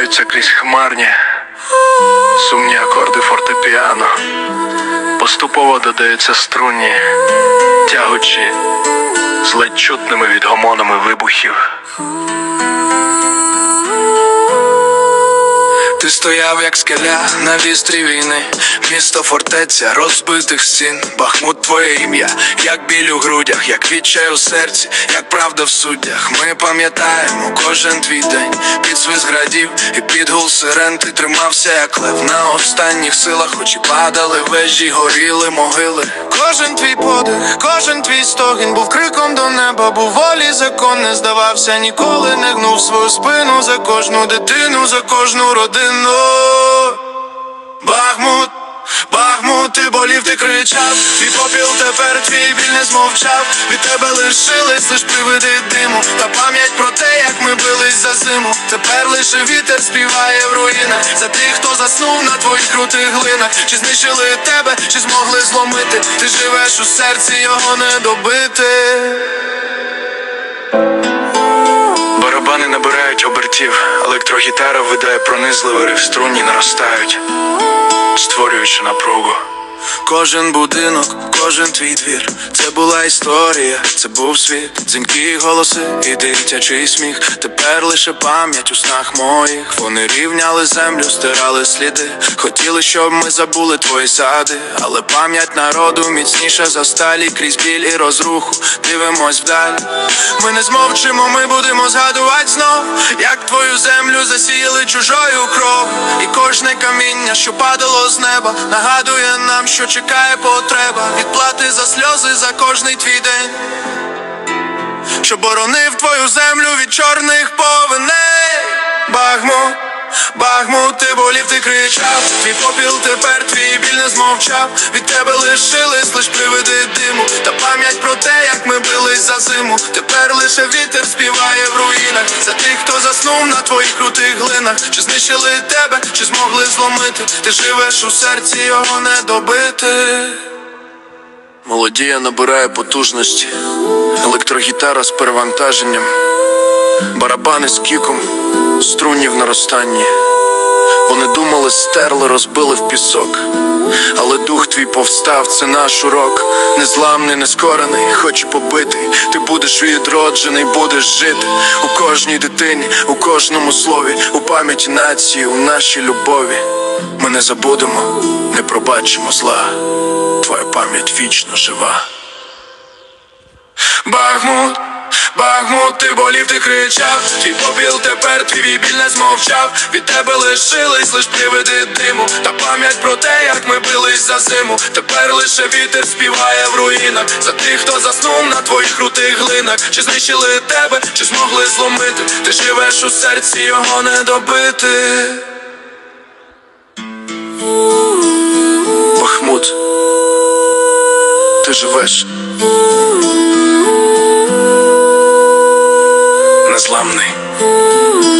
пробиваються крізь хмарні, сумні акорди фортепіано, поступово додаються струнні, тягучі, з ледь чутними відгомонами вибухів. Стояв як скеля на вістрі війни, місто фортеця розбитих стін, Бахмут твоє ім'я, як біль у грудях, як відчай у серці, як правда в суддях. Ми пам'ятаємо кожен твій день, під свист градів і під гул сирен ти тримався, як лев на останніх силах, хоч і падали вежі, горіли могили. Кожен твій подих, кожен твій стогін був криком до неба, був волі закон не здавався, ніколи не гнув свою спину за кожну дитину, за кожну родину. Бахмут, Бахмут, ти болів, ти кричав, твій попіл тепер твій біль не змовчав. Від тебе лишились лиш привиди диму, та пам'ять про те, як ми бились за зиму. Тепер лише вітер співає в руїнах за тих, хто заснув на твоїх крутих глинах. Чи знищили тебе, чи змогли зломити? Ти живеш у серці, його не добити. Барабани набирають обертів, електрогітара видає пронизливий риф, струнні наростають, створюючи напругу. Кожен будинок, кожен твій двір, це була історія, це був світ, дзвінки голоси і дитячий сміх. Тепер лише пам'ять у снах моїх. Вони рівняли землю, стирали сліди. Хотіли, щоб ми забули твої сади, але пам'ять народу міцніша за сталі, крізь біль і розруху. Дивимось вдаль. Ми не змовчимо, ми будемо згадувати знов, як твою землю засіяли чужою кров. І кожне каміння, що падало з неба, нагадує нам, що чекає потреба. Відплати за сльози за кожний твій день. Що боронив твою землю від чорних повеней. Бахмут, Бахмут, ти болів, ти кричав, твій попіл тепер твій біль не змовчав. Від тебе лишились лиш привиди диму, та пам'ять про те, як ми бились за зиму. Тепер лише вітер співає в руїнах. За тих, хто заснув на твоїх крутих глинах. Чи знищили тебе, чи змогли зломити? Ти живеш у серці, його не добити. Молодія набирає потужності, електрогітара з перевантаженням, барабани з кіком, струнів наростанні. Вони думали, стерли, розбили в пісок. Але дух твій повстав, це наш урок. Незламний, нескорений, хоч і побитий. Ти будеш відроджений, будеш жити у кожній дитині, у кожному слові, у пам'яті нації, у нашій любові. Ми не забудемо, не пробачимо зла. Твоя пам'ять вічно жива. Бахмут, Бахмут, ти болів, ти кричав, твій попіл тепер твій біль не змовчав. Від тебе лишились лиш привиди диму, та пам'ять про те, як ми бились за зиму. Тепер лише вітер співає в руїнах за тих, хто заснув на твоїх крутих глинах. Чи знищили тебе, чи змогли зломити? Ти живеш у серці, його не добити. Бахмут, ти живеш незламний.